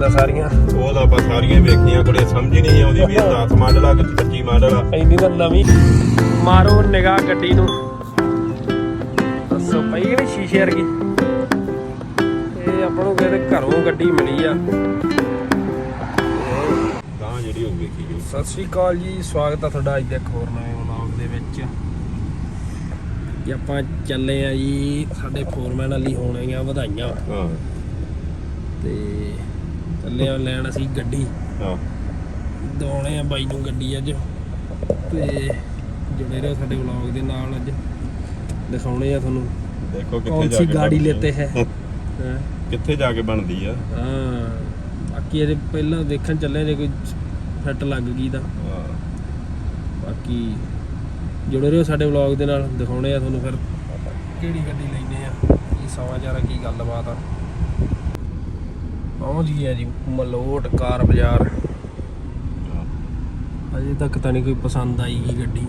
ਇਹਦਾ ਸਾਰੀਆਂ। ਉਹ ਤਾਂ ਆਪਾਂ ਸਾਰੀਆਂ ਹੀ ਵੇਖੀਆਂ ਕੁੜੇ ਸਮਝ ਹੀ ਨਹੀਂ ਆਉਂਦੀ ਵੀ ਇਹ 10 ਮਾਡਲ ਆ ਕਿ 25 ਮਾਡਲ ਆ ਇੰਨੀ ਤਾਂ ਨਵੀਂ ਮਾਰੋ ਨਿਗਾਹ ਗੱਡੀ ਨੂੰ। ਦੱਸੋ ਪਈ ਕਿ ਸ਼ੀਸ਼ੇ ਵਰਗੀ। ਇਹ ਆਪਾਂ ਨੂੰ ਕਹਿੰਦੇ ਘਰੋਂ ਗੱਡੀ ਮਿਲੀ ਆ। ਤਾਂ ਜਿਹੜੀ ਉਹ ਵੇਖੀ ਜੋ ਸਤਿ ਸ਼੍ਰੀ ਅਕਾਲ ਜੀ ਸਵਾਗਤ ਆ ਤੁਹਾਡਾ ਅੱਜ ਦੇ ਇੱਕ ਹੋਰ ਨਵੇਂ ਵਲੌਗ ਦੇ ਵਿੱਚ। ਜੀ ਆਪਾਂ ਚੱਲੇ ਆ ਜੀ ਸਾਡੇ ਫੋਰਮੈਨ ਵਾਲੀ ਹੋਣੀਆਂ ਵਧਾਈਆਂ। ਹਾਂ। ਤੇ ਚੱਲੇ ਆ ਲੈਣ ਅਸੀਂ ਗੱਡੀ। ਹਾਂ। ਦਵਾਉਣੇ ਆ ਬਾਈ ਨੂੰ ਗੱਡੀ ਅੱਜ। ਤੇ ਜੁੜੇ ਰਹੋ ਸਾਡੇ ਵਲੌਗ ਦੇ ਨਾਲ ਅੱਜ। ਦਿਖਾਉਣੇ ਆ ਤੁਹਾਨੂੰ ਦੇਖੋ ਕਿੱਥੇ ਜਾ ਕੇ ਗਾੜੀ। ਲੈਤੇ ਹੈ? ਕਿੱਥੇ ਜਾ ਕੇ ਬਣਦੀ ਆ? ਹਾਂ। ਬਾਕੀ ਇਹਦੇ ਪਹਿਲਾਂ ਦੇਖਣ ਚੱਲੇ ਜੇ ਕੋਈ ਫਿੱਟ ਲੱਗ ਗਈ ਤਾਂ। ਬਾਕੀ ਜੁੜੇ ਰਹੋ ਸਾਡੇ ਵਲੌਗ ਦੇ ਨਾਲ। ਦਿਖਾਉਣੇ ਆ ਤੁਹਾਨੂੰ ਫਿਰ ਕਿਹੜੀ ਗੱਡੀ ਲੈਨੇ ਆ। ਕੀ ਸਮਾਚਾਰ ਆ ਕੀ ਗੱਲਬਾਤ ਆ। ਪਹੁੰਚ ਗਏ ਆ ਜੀ ਮਲੋਟ ਕਾਰ ਬਾਜ਼ਾਰ। ਅਜੇ ਤੱਕ ਤਾਂ ਨਹੀਂ ਕੋਈ ਪਸੰਦ ਆਈ ਗੀ ਗੱਡੀ।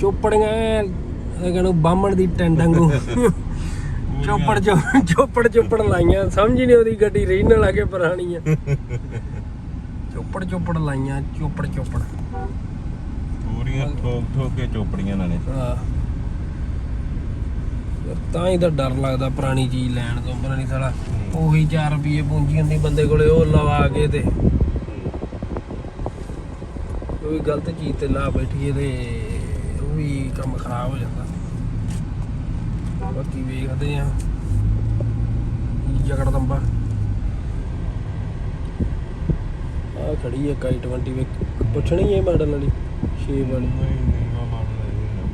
ਚੋਪੜੀਆਂ ਇਹ ਕਹਿੰਦਾ ਬਾਹਮਣ ਦੀ ਟੈਂਡ ਵਾਂਗੂ। ਚੋਪੜ ਚੋਪੜ ਚੋਪੜ ਲਾਈਆਂ। ਸਮਝ ਨਹੀਂ ਉਹਦੀ ਗੱਡੀ ਰੀਨਲ ਆ ਕੇ ਪੁਰਾਣੀ ਆ। ਚੋਪੜ ਚੋਪੜ ਲਾਈਆਂ ਚੋਪੜ ਚੋਪੜ। ਪੂਰੀਆਂ ਠੋਕ ਠੋਕ ਕੇ ਚੋਪੜੀਆਂ ਨਾਲੇ ਹਾਂ। ਤਾਂ ਹੀ ਤਾਂ ਡਰ ਲੱਗਦਾ ਪੁਰਾਣੀ ਚੀਜ਼ ਲੈਣ ਤੋਂ, ਪੁਰਾਣੀ ਸਾਲਾ। ਉਹੀ 4 ਰੁਪਏ ਪੂੰਜੀ ਹੁੰਦੀ ਬੰਦੇ ਕੋਲੇ, ਉਹ ਲਵਾ ਕੇ ਤੇ। ਕੋਈ ਗਲਤ ਚੀਜ਼ ਤੇ ਲਾ ਬੈਠੀਏ ਤੇ ਉਹ ਵੀ ਕੰਮ ਖਰਾਬ ਹੋ ਜਾਂਦਾ। ਬਾਕੀ ਵੇਖਦੇ ਆ ਜਗੜ ਦੰਬਾ। ਆ ਖੜੀ ਹੈ ਕਾਈ 20 ਪੁੱਛਣੀ ਹੈ ਮਾਡਲ ਵਾਲੀ? 6 ਵਾਲੀ ਨਹੀਂ ਨਹੀਂ ਉਹ ਮਾਡਲ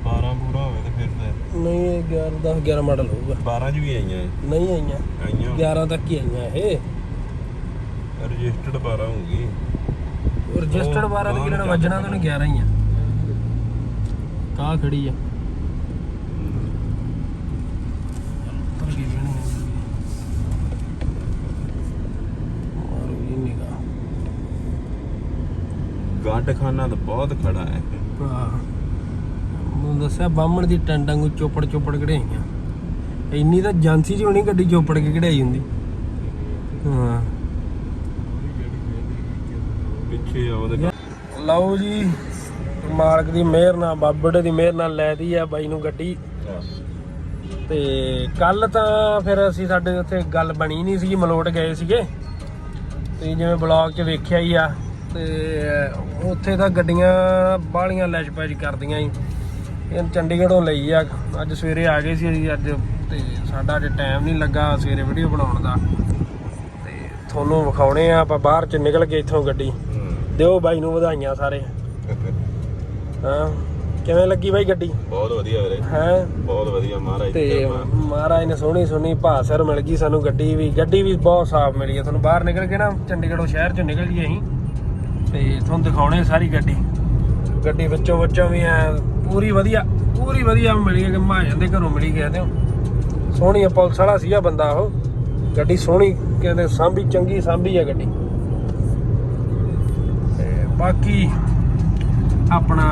12 ਪੂਰਾ ਹੋਵੇ ਤੇ ਫਿਰ ਤਾਂ ਨਹੀਂ ਇਹ 11 10 11 ਮਾਡਲ ਹੋਊਗਾ। 12 ਚ ਵੀ ਆਈਆਂ ਇਹ। ਨਹੀਂ ਆਈਆਂ। ਆਈਆਂ। 11 ਤੱਕ ਹੀ ਆਈਆਂ ਇਹ। ਰਜਿਸਟਰਡ 12 ਹੋਊਗੀ। ਰਜਿਸਟਰਡ 12 ਦੇ ਕਿਹੜਾ ਵੱਜਣਾ? ਤਾਂ ਉਹਨੇ 11 ਹੀ ਆ। ਕਾ ਖੜੀ ਆ। ਉੱਤਰ ਗਈ ਬਣੀ ਮਾਰੂ ਇਹ ਨਿਗਾ ਗੱਡ ਖਾਨਾ ਤਾਂ ਬਹੁਤ ਖੜਾ ਹੈ। ਮੈਨੂੰ ਦੱਸਿਆ ਬਾਹਮਣ ਦੀ ਟੰਡਾਂ ਨੂੰ ਚੋਪੜ ਚੋਪੜ ਕਢਾਈਆਂ ਇੰਨੀ ਤਾਂ ਏਜੰਸੀ 'ਚ ਹੋਣੀ ਗੱਡੀ ਚੋਪੜ ਕੇ ਕਢਾਈ ਹੁੰਦੀ। ਹਾਂ। ਪਿੱਛੇ ਲਓ ਜੀ ਮਾਲਕ ਦੀ ਮਿਹਰ ਨਾਲ ਬਾਬੜੇ ਦੀ ਮਿਹਰ ਨਾਲ ਲੈ ਦੀ ਆ ਬਾਈ ਨੂੰ ਗੱਡੀ। ਤੇ ਕੱਲ ਤਾਂ ਫਿਰ ਅਸੀਂ ਸਾਡੇ ਉੱਥੇ ਗੱਲ ਬਣੀ ਨਹੀਂ ਸੀ ਮਲੋਟ ਗਏ ਸੀਗੇ। ਤੇ ਜਿਵੇਂ ਬਲੌਗ 'ਚ ਵੇਖਿਆ ਹੀ ਆ ਤੇ ਉੱਥੇ ਤਾਂ ਗੱਡੀਆਂ ਬਾਹਲੀਆਂ ਲੈਸ਼ ਪੈਜ ਕਰਦੀਆਂ ਸੀ ਇਹ ਚੰਡੀਗੜ੍ਹੋਂ ਲਈ ਆ। ਅੱਜ ਸਵੇਰੇ ਆ ਗਏ ਸੀ ਅਸੀਂ ਅੱਜ ਤੇ ਸਾਡਾ ਅੱਜ ਟਾਈਮ ਨਹੀਂ ਲੱਗਾ ਸਵੇਰੇ ਵੀਡੀਓ ਬਣਾਉਣ ਦਾ। ਤੇ ਤੁਹਾਨੂੰ ਵਿਖਾਉਣੇ ਆ ਆਪਾਂ ਬਾਹਰ ਚ ਨਿਕਲ ਕੇ ਇੱਥੋਂ ਗੱਡੀ। ਦਿਓ ਬਾਈ ਨੂੰ ਵਧਾਈਆਂ ਸਾਰੇ। ਹਾਂ ਕਿਵੇਂ ਲੱਗੀ ਬਾਈ ਗੱਡੀ? ਬਹੁਤ ਵਧੀਆ ਵੀਰੇ। ਹੈ? ਬਹੁਤ ਵਧੀਆ ਮਹਾਰਾਜ ਤੇ। ਮਹਾਰਾਜ ਨੇ ਸੋਹਣੀ ਸੋਹਣੀ ਭਾਸਰ ਮਿਲ ਗਈ ਸਾਨੂੰ ਗੱਡੀ ਵੀ। ਗੱਡੀ ਵੀ ਬਹੁਤ ਸਾਫ਼ ਮਿਲੀ ਹੈ ਤੁਹਾਨੂੰ ਬਾਹਰ ਨਿਕਲ ਕੇ ਨਾ ਚੰਡੀਗੜ੍ਹੋਂ ਸ਼ਹਿਰ ਚੋਂ ਨਿਕਲ ਗਏ ਅਸੀਂ। ਤੇ ਤੁਹਾਨੂੰ ਦਿਖਾਉਣੇ ਸਾਰੀ ਗੱਡੀ। ਗੱਡੀ ਵਿੱਚੋਂ ਵਿੱਚੋਂ ਵੀ ਐ ਪੂਰੀ ਵਧੀਆ ਪੂਰੀ ਵਧੀਆ ਮਿਲੀ ਹੈ ਕਿ ਮਹਾਜਨ ਦੇ ਘਰੋਂ ਮਿਲੀ ਗਿਆ ਤੇ ਸੋਹਣੀ ਪੁਲਿਸ ਵਾਲਾ ਸੀਗਾ ਬੰਦਾ ਉਹ। ਗੱਡੀ ਸੋਹਣੀ ਕਹਿੰਦੇ ਸਾਂਭੀ, ਚੰਗੀ ਸਾਂਭੀ ਆ ਗੱਡੀ। ਤੇ ਬਾਕੀ ਆਪਣਾ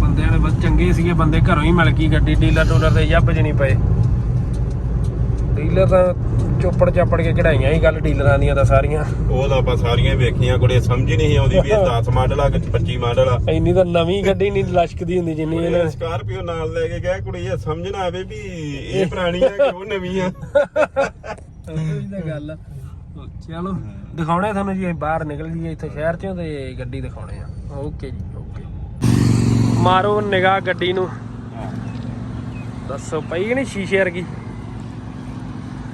ਬੰਦਿਆਂ ਨੇ ਬਸ ਚੰਗੇ ਸੀਗੇ, ਬੰਦੇ ਘਰੋਂ ਹੀ ਮਿਲ ਗਈ ਗੱਡੀ। ਡੀਲਰ ਟੂਲਰ ਦੇ ਜੱਬ ਚ ਨਹੀਂ ਪਏ। ਡੀਲਰ ਤਾਂ ਚੋਪੜ ਚਾਪੜ ਕੇ ਕਢਾਈਆਂ ਹੀ ਗੱਲ ਡੀਲਰਾਂ ਦੀਆਂ ਤਾਂ ਸਾਰੀਆਂ। ਉਹ ਤਾਂ ਆਪਾਂ ਸਾਰੀਆਂ ਹੀ ਵੇਖੀਆਂ ਕੁੜੇ ਸਮਝ ਹੀ ਨਹੀਂ ਆਉਂਦੀ ਵੀ ਇਹ 10 ਮਾਡਲ ਆ ਕਿ 25 ਮਾਡਲ ਆ। ਇੰਨੀ ਤਾਂ ਨਵੀਂ ਗੱਡੀ ਨਹੀਂ ਲਸ਼ਕਦੀ ਹੁੰਦੀ ਜਿੰਨੀ ਇਹਨਾਂ। ਇਹ ਸਕਾਰਪੀਓ ਨਾਲ ਲੈ ਕੇ ਗਿਆ ਕੁੜੀ ਇਹ ਸਮਝ ਨਾ ਆਵੇ ਵੀ ਇਹ ਪੁਰਾਣੀ ਆ ਕਿ ਉਹ ਨਵੀਂ ਆ। ਉਹੀ ਤਾਂ ਗੱਲ ਆ ਚਲੋ ਦਿਖਾਉਣੇ ਤੁਹਾਨੂੰ ਜੀ ਬਾਹਰ ਨਿਕਲ ਗਏ ਇੱਥੇ ਸ਼ਹਿਰ ਚੋਂ ਤੇ ਗੱਡੀ ਦਿਖਾਉਣੇ ਆ। ਓਕੇ ਜੀ ਓਕੇ। ਮਾਰੋ ਨਿਗਾਹ ਗੱਡੀ ਨੂੰ। ਦੱਸੋ ਪਈ ਕਿ ਨਹੀਂ ਸ਼ੀਸ਼ੇ ਵਰਗੀ?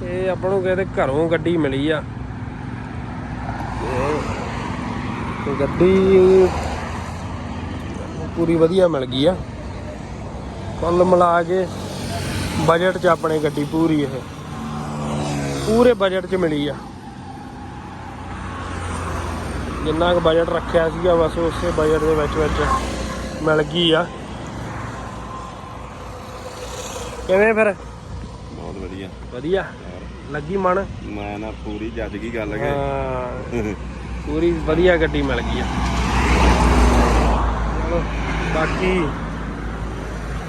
ਇਹ ਆਪਾਂ ਨੂੰ ਕਹਿੰਦੇ ਘਰੋਂ ਗੱਡੀ ਮਿਲੀ ਆ। ਤੇ ਗੱਡੀ ਪੂਰੀ ਵਧੀਆ ਮਿਲ ਗਈ ਆ। ਕੁੱਲ ਮਿਲਾ ਕੇ ਬਜਟ 'ਚ ਆਪਣੇ ਗੱਡੀ ਪੂਰੀ ਇਹ। ਪੂਰੇ ਬਜਟ 'ਚ ਮਿਲੀ ਆ। ਜਿੰਨਾ ਕੁ ਬਜਟ ਰੱਖਿਆ ਸੀਗਾ ਬਸ ਉਸੇ ਬਜਟ ਦੇ ਵਿੱਚ ਵਿੱਚ ਮਿਲ ਗਈ ਆ। ਕਿਵੇਂ ਫਿਰ? ਬਹੁਤ ਵਧੀਆ। ਵਧੀਆ। ਲੱਗੀ ਮਨ? ਮੈਂ ਨਾ ਪੂਰੀ ਜੱਜ ਕੀ ਗੱਲ ਹੈ ਹਾਂ। ਪੂਰੀ ਵਧੀਆ ਗੱਡੀ ਮਿਲ ਗਈ ਆ। ਚਲੋ ਬਾਕੀ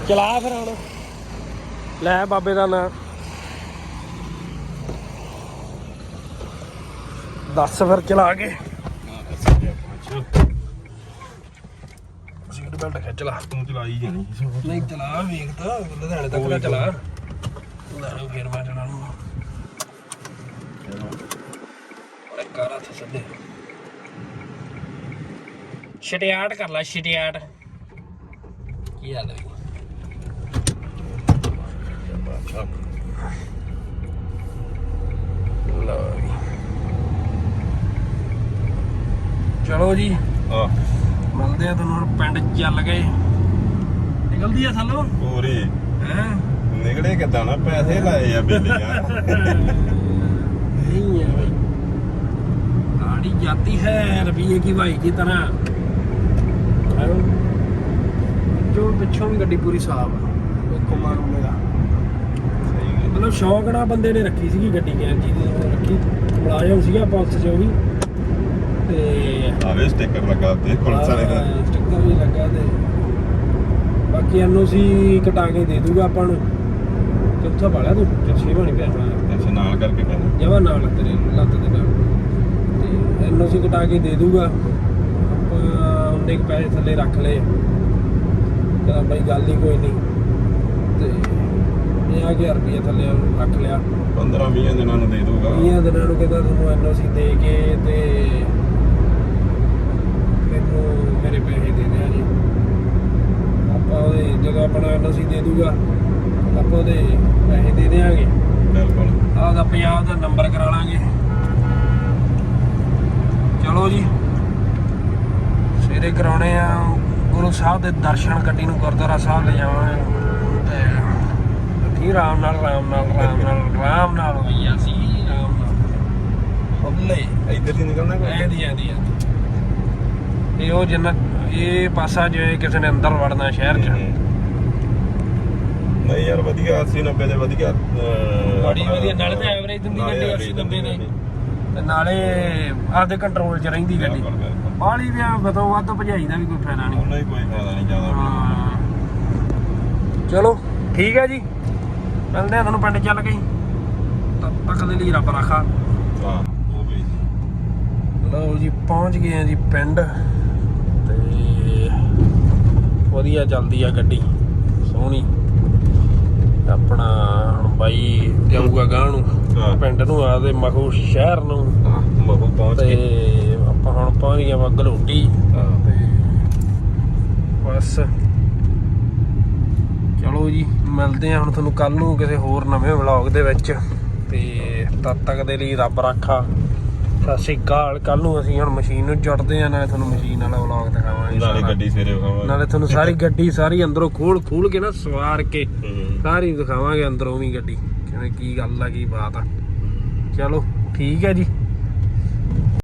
ਚਲਾ ਫਿਰ ਹੁਣ। ਲੈ ਬਾਬੇ ਦਾ ਨਾਂ। ਦੱਸ ਫਿਰ ਚਲਾ ਕੇ। ਸੀਟ ਬੈਲਟ ਖਿੱਚ ਲਾ। ਤੂੰ ਚਲਾਈ ਜਾਣੀ ਨਹੀਂ ਚਲਾ ਵੇਖ ਤਾਂ। ਲੁਧਿਆਣੇ ਤੱਕ ਨਾ ਚਲਾ। ਲੈ ਫੇਰ ਮੈਂ ਚਲਾ ਲੂੰਗਾ ਅਰੇ ਕਰ ਹੱਥ ਥੱਲੇ। ਛਟਿਆਟ ਕਰ ਲੈ ਛਟਿਆਟ ਕੀ ਹਾਲ ਹੈ ਚਲੋ ਜੀ। ਆ ਮਿਲਦੇ ਆ ਤੁਹਾਨੂੰ ਪਿੰਡ ਚੱਲ ਗਏ ਨਿਕਲਦੀ ਆ ਸਾਲੋ ਪੂਰੀ। ਹੈ? ਨਿਕਲੇ ਕਿਦਾਂ ਨਾ ਪੈਸੇ ਲਾਏ ਆ ਬੇਲੀਆਂ। ਨਹੀਂ ਆ ਬਈ। गाड़ी जाती है रुपये की भाई की तरह है। जो ਪਿੱਛੋਂ ਵੀ ਗੱਡੀ ਪੂਰੀ ਸਾਫ ਆ ਵੇਖੋ ਮਾਰੂਗੇ ਦਾ ਮਤਲਬ ਸ਼ੌਕ ਨਾਲ ਬੰਦੇ ਨੇ ਰੱਖੀ ਸੀਗੀ ਗੱਡੀ ਗੈਰ ਜੀ ਦੀ ਉਹ ਰੱਖੀ ਮੁਲਾਜ਼ਮ ਸੀਗਾ ਪੁਲਿਸ 'ਚ ਉਹ ਵੀ ਤੇ ਆਵੇ ਸਟicker ਲਗਾ ਤੇ ਪੁਲਿਸ ਵਾਲੇ ਦਾ ਸਟicker ਵੀ ਲੱਗਾ ਤੇ ਬਾਕੀ ਐਨਓਸੀ ਕਟਾ ਕੇ ਦੇ ਦੂਗਾ ਆਪਾਂ ਨੂੰ ਕਿੱਥੋਂ ਵਾਲਿਆ ਤੂੰ ਛੇ ਬਣੀ ਪਿਆ ਹੋਣਾ ਅੱਛਾ ਨਾਲ ਕਰਕੇ ਕਹਿੰਦਾ ਜਵਾ ਨਾਲ ਤੇਰੇ ਲੱਤ ਦੇ ਨਾਲ ਤੇ ਐਨਓਸੀ ਕਟਾ ਕੇ ਦੇ ਦੂਗਾ। ਉਹਨੇ ਪੈਸੇ ਥੱਲੇ ਰੱਖ ਲਏ। ਕਹਿੰਦਾ ਬਾਈ ਗੱਲ ਹੀ ਕੋਈ ਨਹੀਂ। ਤੇ 50000 ਰੁਪਏ ਥੱਲੇ ਰੱਖ ਲਿਆ। 15 20 ਦਿਨਾਂ ਨੂੰ ਦੇ ਦੂਗਾ। 20 ਦਿਨਾਂ ਨੂੰ ਕਹਿੰਦਾ ਤੁਹਾਨੂੰ ਐਨਓਸੀ ਦੇ ਕੇ ਤੇ ਮੈਨੂੰ ਮੇਰੇ ਪੈਸੇ ਦੇ ਦਿਆ ਜੀ। ਆਪਾਂ ਉਹਦੇ ਜਦੋਂ ਆਪਣਾ ਐਨਓਸੀ ਦੇ ਦੂਗਾ ਆਪਾਂ ਉਹਦੇ ਪੈਸੇ ਦੇ ਦਿਆਂਗੇ। ਬਿਲਕੁਲ। ਆਹ ਦਾ ਪੰਜਾਬ ਦਾ ਨੰਬਰ ਕਰਾ ਲਾਂਗੇ। ਚਲੋ ਜੀ। ਸਵੇਰੇ ਕਰਾਉਣੇ ਆ ਗੁਰੂ ਸਾਹਿਬ ਦੇ ਦਰਸ਼ਨ ਗੱਡੀ ਨੂੰ ਗੁਰਦੁਆਰਾ ਸਾਹਿਬ ਲੈ ਜਾਵਾਂਗੇ। ਤੇ ਕੀ ਆਰਾਮ ਨਾਲ ਆਰਾਮ ਨਾਲ ਆਰਾਮ ਨਾਲ ਆਰਾਮ ਨਾਲ। ਹੋਈਆ ਸੀ ਆਰਾਮ ਨਾਲ। ਹੁੱਲੇ ਇੱਧਰ ਦੀ ਨਿਕਲਣਾ ਕੋਈ ਐਦੀ ਐਦੀ ਇਹ ਉਹ ਜਿੰਨਾ ਇਹ ਪਾਸਾ ਜਿਵੇਂ ਕਿਸੇ ਨੇ ਅੰਦਰ ਵੜਨਾ ਸ਼ਹਿਰ 'ਚ। ਨਹੀਂ ਯਾਰ ਵਧੀਆ 80 90 ਦੇ ਵਧੀਆ ਬੜੀ ਵਧੀਆ ਨਾਲੇ ਤਾਂ ਐਵਰੇਜ ਦਿੰਦੀ ਗੱਡੀ average 80 90 ਨੇ। ਤੇ ਨਾਲੇ ਆਪਦੇ ਕੰਟਰੋਲ 'ਚ ਰਹਿੰਦੀ ਗੱਡੀ। ਬਾਹਲੀ ਵੀ ਬਤੋਂ ਵੱਧ ਭਜਾਈ ਦਾ ਵੀ ਕੋਈ ਫਾਇਦਾ ਨਹੀਂ। ਕੋਈ ਫਾਇਦਾ ਨਹੀਂ ਜ਼ਿਆਦਾ। ਚਲੋ ਠੀਕ ਹੈ ਜੀ। ਮਿਲਦੇ ਆ ਤੁਹਾਨੂੰ ਪਿੰਡ ਚੱਲ ਗਈ ਤਦ ਤੱਕ ਦੇ ਲਈ ਰੱਬ ਰਾਖਾ। ਲਓ ਜੀ ਪਹੁੰਚ ਗਏ ਆ ਜੀ ਪਿੰਡ। ਤੇ ਵਧੀਆ ਚੱਲਦੀ ਆ ਗੱਡੀ। ਸੋਹਣੀ। ਆਪਣਾ ਹੁਣ ਬਾਈ ਜਾਊਗਾ ਗਾਂ ਨੂੰ। ਪਿੰਡ ਨੂੰ ਆ ਤੇ ਮਖੂ ਸ਼ਹਿਰ ਨੂੰ। ਮਹੂ ਪਹੁੰਚ ਤੇ ਗਏ। ਆਪਾਂ ਹੁਣ ਪਹੁੰਚ ਗਏ ਵਾ ਗਲੋਟੀ ਤੇ ਬਸ। ਚਲੋ ਜੀ ਮਿਲਦੇ ਆ ਹੁਣ ਤੁਹਾਨੂੰ ਕੱਲ ਨੂੰ ਕਿਸੇ ਹੋਰ ਨਵੇਂ ਵਲੌਗ ਦੇ ਵਿੱਚ। ਤੇ ਤਦ ਤੱਕ ਦੇ ਲਈ ਰੱਬ ਰਾਖਾ। ਸਤਿ ਸ਼੍ਰੀ ਅਕਾਲ। ਕੱਲ ਨੂੰ ਅਸੀਂ ਹੁਣ ਮਸ਼ੀਨ ਨੂੰ ਜੁੜਦੇ ਆ ਨਾਲੇ ਤੁਹਾਨੂੰ ਮਸ਼ੀਨ ਵਾਲਾ ਵਲੌਗ ਦਿਖਾਵਾਂਗੇ ਨਾਲੇ। ਗੱਡੀ ਸਵੇਰੇ ਵਿਖਾਵਾਂਗੇ। ਨਾਲੇ ਤੁਹਾਨੂੰ ਸਾਰੀ ਗੱਡੀ ਸਾਰੀ ਅੰਦਰੋਂ ਖੋਲ ਖੋਲ ਕੇ ਨਾ ਸਵਾਰ ਕੇ। ਸਾਰੀ ਦਿਖਾਵਾਂਗੇ ਅੰਦਰੋਂ ਵੀ ਗੱਡੀ। ਕਿਵੇਂ ਕੀ ਗੱਲ ਆ ਕੀ ਬਾਤ ਆ। ਚਲੋ ਠੀਕ ਹੈ ਜੀ।